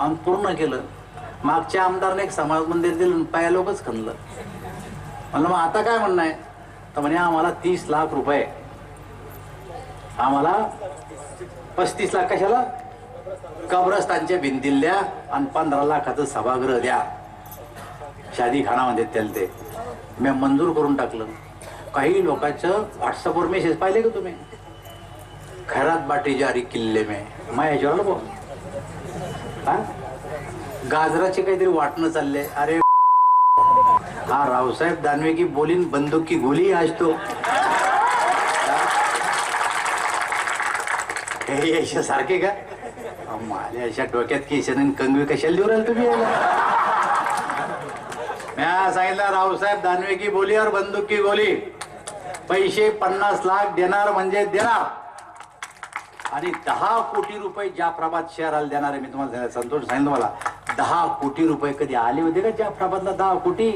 आणि पूर्ण केलं. मागच्या आमदारने एक समाज मंदिर दिलं पाया लोकच खणलं. म्हणलं मग आता काय म्हणणं आहे तर म्हणे आम्हाला तीस लाख रुपये. आम्हाला पस्तीस लाख कशाला? कब्रस्तानच्या भिंतील द्या आणि पंधरा लाखाचं सभागृह द्या. शादी खाना त्याला ते. मी मंजूर करून टाकलं. काही लोकांचं व्हॉट्सअपवर मेसेज पाहिले का तुम्ही? खैरात बाटी जारी किल्ले में. मैं ह्याच्यावर बोल हा? गाजराचे काहीतरी वाटणं चालले अरे हा रावसाहेब दानवे की बोलीन बंदूक की गोली आज तो. हे? सारखे का? माझ्या अशा डोक्यात केशन आणि कंगवी कशाला देऊ राहिले तुम्ही म्या सांगितलं रावसाहेब दानवे की बोली और बंदूक की गोली. पैसे पन्नास लाख देणार म्हणजे देणार. आणि दहा कोटी रुपये ज्या प्रभात शहराला देणार आहे मी तुम्हाला संतोष सांगितलं मला दहा कोटी रुपये कधी आले होते का ज्या प्रभातला दहा कोटी?